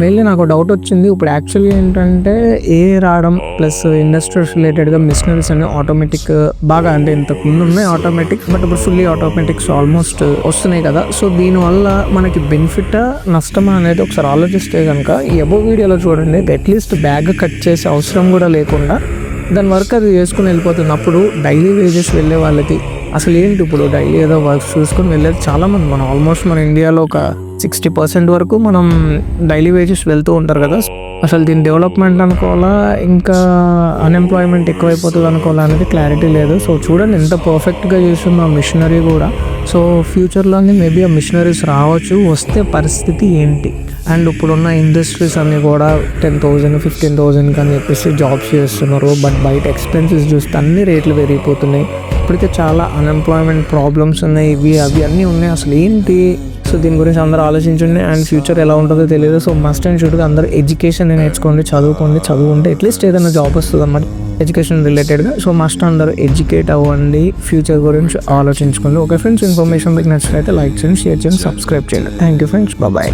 Mainly నాకు doubt వచ్చింది. ఇప్పుడు యాక్చువల్లీ ఏంటంటే ఏ రావడం ప్లస్ ఇండస్ట్రీస్ రిలేటెడ్గా మిషనరీస్ అనేవి ఆటోమేటిక్ బాగా అంటే ఇంతకు ముందు ఉన్నాయి ఆటోమేటిక్ బట్ ఇప్పుడు ఫుల్లీ ఆటోమేటిక్స్ ఆల్మోస్ట్ వస్తున్నాయి కదా. సో దీనివల్ల మనకి బెనిఫిట్ నష్టమా అనేది ఒకసారి ఆలోచిస్తే కనుక ఈ అబో వీడియోలో చూడండి అట్లీస్ట్ బ్యాగ్ కట్ చేసే అవసరం కూడా లేకుండా దాని వర్క్ అది చేసుకుని వెళ్ళిపోతుంది అప్పుడు డైలీ వేజెస్ వెళ్ళే వాళ్ళకి అసలు ఏంటి ఇప్పుడు డైలీ ఏదో వర్క్ చూసుకొని వెళ్ళేది? చాలామంది మనం ఆల్మోస్ట్ మన ఇండియాలో ఒక సిక్స్టీ పర్సెంట్ వరకు మనం డైలీ వేజెస్ వెళ్తూ ఉంటారు కదా. అసలు దీని డెవలప్మెంట్ అనుకోవాలా? ఇంకా అన్ఎంప్లాయ్మెంట్ ఎక్కువైపోతుంది అనుకోవాలా అనేది క్లారిటీ లేదు. సో చూడండి ఎంత పర్ఫెక్ట్గా చేస్తుంది ఆ మిషనరీ కూడా. సో ఫ్యూచర్లోనే మేబీ ఆ మిషనరీస్ రావచ్చు. వస్తే పరిస్థితి ఏంటి? అండ్ ఇప్పుడున్న ఇండస్ట్రీస్ అన్నీ కూడా టెన్ థౌజండ్ ఫిఫ్టీన్ థౌజండ్ అని చెప్పేసి జాబ్స్ చేస్తున్నారు. బట్ బయట ఎక్స్పెన్సెస్ చూస్తే అన్ని రేట్లు పెరిగిపోతున్నాయి. ఇప్పటికే చాలా అన్ఎంప్లాయ్మెంట్ ప్రాబ్లమ్స్ ఉన్నాయి. ఇవి అవి అన్నీ ఉన్నాయి. అసలు ఏంటి? సో దీని గురించి అందరూ ఆలోచించండి. అండ్ ఫ్యూచర్ ఎలా ఉంటుందో తెలియదు. సో మస్ట్ అండ్ షుడ్గా అందరూ ఎడ్యుకేషన్ నేర్చుకోండి చదువుకోండి చదువుకుంటే అట్లీస్ట్ ఏదైనా జాబ్ వస్తుంది అన్నమాట. ఎడ్యుకేషన్ రిలేటెడ్గా సో మస్ట్ అందరూ ఎడ్యుకేట్ అవ్వండి. ఫ్యూచర్ గురించి ఆలోచించుకోండి. ఓకే ఫ్రెండ్స్ ఇన్ఫర్మేషన్ మీకు నచ్చినట్లయితే లైక్ చేయండి షేర్ చేయండి సబ్స్క్రైబ్ చేయండి. Thank you friends bye